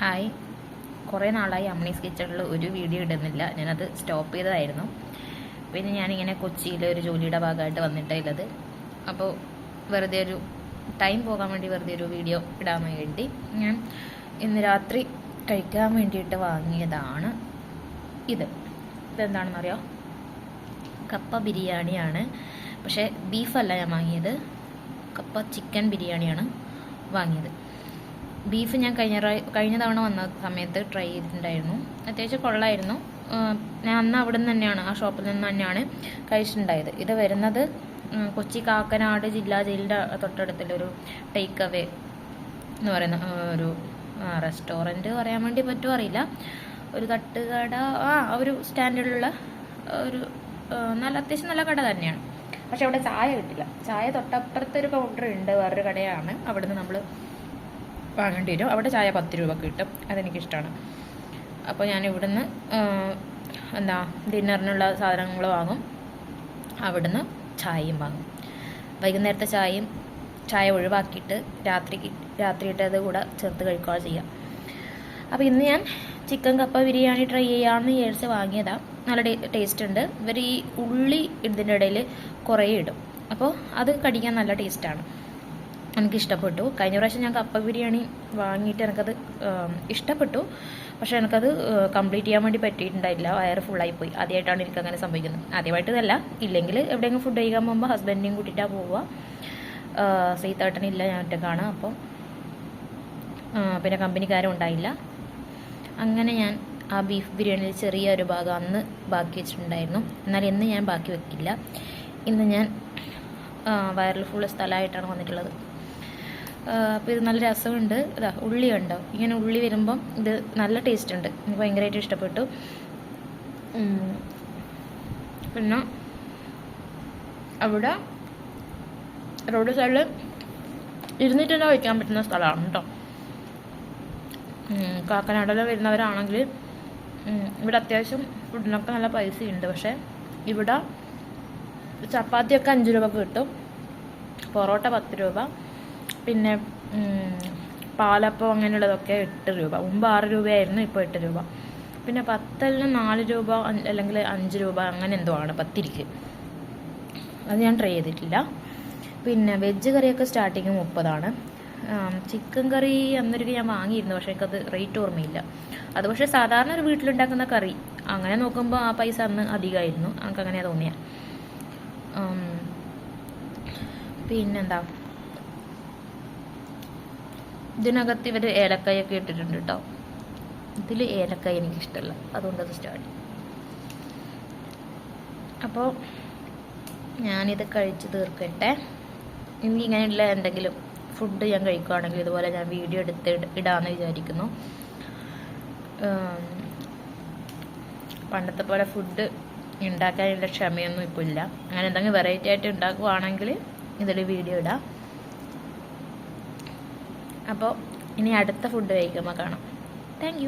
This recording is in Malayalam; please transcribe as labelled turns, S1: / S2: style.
S1: ഹായ്. കുറേ നാളായി അമ്മണീസ് കിച്ചണിൽ ഒരു വീഡിയോ ഇടുന്നില്ല. ഞാനത് സ്റ്റോപ്പ് ചെയ്തതായിരുന്നു. പിന്നെ ഞാനിങ്ങനെ കൊച്ചിയിലെ ഒരു ജോലിയുടെ ഭാഗമായിട്ട് വന്നിട്ടുള്ളത് അപ്പോൾ വെറുതെ ഒരു ടൈം പോകാൻ വേണ്ടി വെറുതെ ഒരു വീഡിയോ ഇടാൻ വേണ്ടി ഞാൻ ഇന്ന് രാത്രി കഴിക്കാൻ വേണ്ടിയിട്ട് വാങ്ങിയതാണ് ഇത്. ഇതെന്താണെന്നറിയോ? കപ്പ ബിരിയാണിയാണ്. പക്ഷേ ബീഫല്ല ഞാൻ വാങ്ങിയത്. കപ്പ ചിക്കൻ ബിരിയാണിയാണ് വാങ്ങിയത്. ബീഫ് ഞാൻ കഴിഞ്ഞ കഴിഞ്ഞ തവണ വന്ന സമയത്ത് ട്രൈ ചെയ്തിട്ടുണ്ടായിരുന്നു. അത്യാവശ്യം കൊള്ളായിരുന്നു. ഞാൻ അന്ന് അവിടെ നിന്ന് തന്നെയാണ് ആ ഷോപ്പിൽ നിന്ന് തന്നെയാണ് കഴിച്ചിട്ടുണ്ടായത്. ഇത് വരുന്നത് കൊച്ചി കാക്കനാട് ജില്ലാ ജയിലിന്റെ തൊട്ടടുത്തുള്ളൊരു ടേക്ക് അവേ എന്ന് പറയുന്ന ഒരു റെസ്റ്റോറന്റ് പറയാൻ വേണ്ടി പറ്റുമോ അറിയില്ല. ഒരു തട്ടുകട ആ ഒരു സ്റ്റാൻഡേർഡിലുള്ള ഒരു നല്ല അത്യാവശ്യം നല്ല കട തന്നെയാണ്. പക്ഷെ അവിടെ ചായ കിട്ടില്ല. ചായ തൊട്ടപ്പുറത്തൊരു കൗണ്ടർ ഉണ്ട് വേറൊരു കടയാണ്. അവിടുന്ന് നമ്മൾ വാങ്ങേണ്ടി വരും അവിടെ ചായ പത്ത് രൂപ കിട്ടും. അതെനിക്കിഷ്ടമാണ് അപ്പോൾ ഞാൻ ഇവിടുന്ന് എന്താ ഡിന്നറിനുള്ള സാധനങ്ങൾ വാങ്ങും. അവിടുന്ന് ചായയും വാങ്ങും. വൈകുന്നേരത്തെ ചായയും ചായ ഒഴിവാക്കിയിട്ട് രാത്രി രാത്രിയിട്ട് അത് കൂടെ ചേർത്ത് കഴിക്കുകയാണ് ചെയ്യാം അപ്പോൾ ഇന്ന് ഞാൻ ചിക്കൻ കപ്പ ബിരിയാണി ട്രൈ ചെയ്യാമെന്ന് വിചാരിച്ച് വാങ്ങിയതാണ് നല്ല ടേസ്റ്റ് ഉണ്ട് ഇവർ ഈ ഉള്ളി ഇതിന്റെ ഇടയിൽ കുറേ ഇടും. അപ്പോൾ അത് കടിക്കാൻ നല്ല ടേസ്റ്റാണ്. എനിക്ക് ഇഷ്ടപ്പെട്ടു കഴിഞ്ഞ പ്രാവശ്യം ഞാൻ കപ്പ ബിരിയാണി വാങ്ങിയിട്ട് എനിക്കത് ഇഷ്ടപ്പെട്ടു. പക്ഷെ എനിക്കത് കംപ്ലീറ്റ് ചെയ്യാൻ വേണ്ടി പറ്റിയിട്ടുണ്ടായില്ല വയറ് ഫുള്ളായി പോയി ആദ്യമായിട്ടാണ് എനിക്ക് അങ്ങനെ സംഭവിക്കുന്നത്. ആദ്യമായിട്ട് ഇതല്ല ഇല്ലെങ്കിൽ എവിടെയെങ്കിലും ഫുഡ് കഴിക്കാൻ പോകുമ്പോൾ ഹസ്ബൻഡിനെയും കൂട്ടിയിട്ടാണ് പോവുക. സീത്തേട്ടനില്ല ഞാൻ ഒറ്റക്കാണ്. അപ്പോൾ ആ, പിന്നെ കമ്പനിക്കാരും ഉണ്ടായില്ല അങ്ങനെ ഞാൻ ആ ബീഫ് ബിരിയാണിയിൽ ചെറിയൊരു ഭാഗം അന്ന് ബാക്കി വെച്ചിട്ടുണ്ടായിരുന്നു. എന്നാൽ ഇന്ന് ഞാൻ ബാക്കി വെക്കില്ല. ഇന്ന് ഞാൻ വയറിൽ ഫുള്ള് സ്ഥലമായിട്ടാണ് വന്നിട്ടുള്ളത്. അപ്പോൾ ഇത് നല്ല രസമുണ്ട്. ഇതാ ഉണ്ടോ ഇങ്ങനെ ഉള്ളി വരുമ്പം ഇത് നല്ല ടേസ്റ്റ് ഉണ്ട്. എനിക്ക് ഭയങ്കരമായിട്ട് ഇഷ്ടപ്പെട്ടു. പിന്നെ അവിടെ റോഡ് സൈഡിൽ ഇരുന്നിട്ട് തന്നെ കഴിക്കാൻ പറ്റുന്ന സ്ഥലമാണ് കേട്ടോ. കാക്കനാടല വരുന്നവരാണെങ്കിൽ ഇവിടെ അത്യാവശ്യം ഫുഡിനൊക്കെ നല്ല പൈസയുണ്ട്. പക്ഷേ ഇവിടെ ചപ്പാത്തിയൊക്കെ അഞ്ച് രൂപ കിട്ടും. പൊറോട്ട പത്ത് രൂപ. പിന്നെ പാലപ്പം അങ്ങനെയുള്ളതൊക്കെ എട്ട് രൂപ. മുമ്പ് ആറ് രൂപയായിരുന്നു ഇപ്പോൾ എട്ട് രൂപ. പിന്നെ പത്തെല്ലാം നാല് രൂപ അല്ലെങ്കിൽ അഞ്ച് രൂപ അങ്ങനെ എന്തോ ആണ് പത്തിരിക്ക്. അത് ഞാൻ ട്രൈ ചെയ്തിട്ടില്ല. പിന്നെ വെജ് കറിയൊക്കെ സ്റ്റാർട്ടിങ് മുപ്പതാണ് ചിക്കൻ കറി അന്നൊരു ഞാൻ വാങ്ങിയിരുന്നു പക്ഷേ എനിക്കത് റേറ്റ് ഓർമ്മയില്ല. അത് പക്ഷേ സാധാരണ ഒരു വീട്ടിലുണ്ടാക്കുന്ന കറി. അങ്ങനെ നോക്കുമ്പോൾ ആ പൈസ അന്ന് അധികമായിരുന്നു. എനിക്ക് അങ്ങനെ തോന്നിയ പിന്നെന്താ? ഇതിനകത്ത് ഇവർ ഏലക്കായൊക്കെ ഇട്ടിട്ടുണ്ട് കേട്ടോ. ഇതിൽ ഏലക്കായ എനിക്കിഷ്ടമല്ല അതുകൊണ്ട് അത് സ്റ്റാർട്ട് അപ്പോൾ ഞാനിത് കഴിച്ച് തീർക്കട്ടെ. ഇനി ഇങ്ങനെയുള്ള എന്തെങ്കിലും ഫുഡ് ഞാൻ കഴിക്കുകയാണെങ്കിൽ ഇതുപോലെ ഞാൻ വീഡിയോ എടുത്ത് ഇടാന്ന് വിചാരിക്കുന്നു. പണ്ടത്തെ പോലെ ഫുഡ് ഉണ്ടാക്കാനുള്ള ക്ഷമയൊന്നും ഇപ്പോൾ ഇല്ല. അങ്ങനെ എന്തെങ്കിലും വെറൈറ്റി ആയിട്ട് ഉണ്ടാക്കുവാണെങ്കിൽ ഇതിൽ വീഡിയോ ഇടാം. അപ്പോൾ ഇനി അടുത്ത ഫുഡ് കഴിക്കുമ്പോൾ കാണാം. താങ്ക്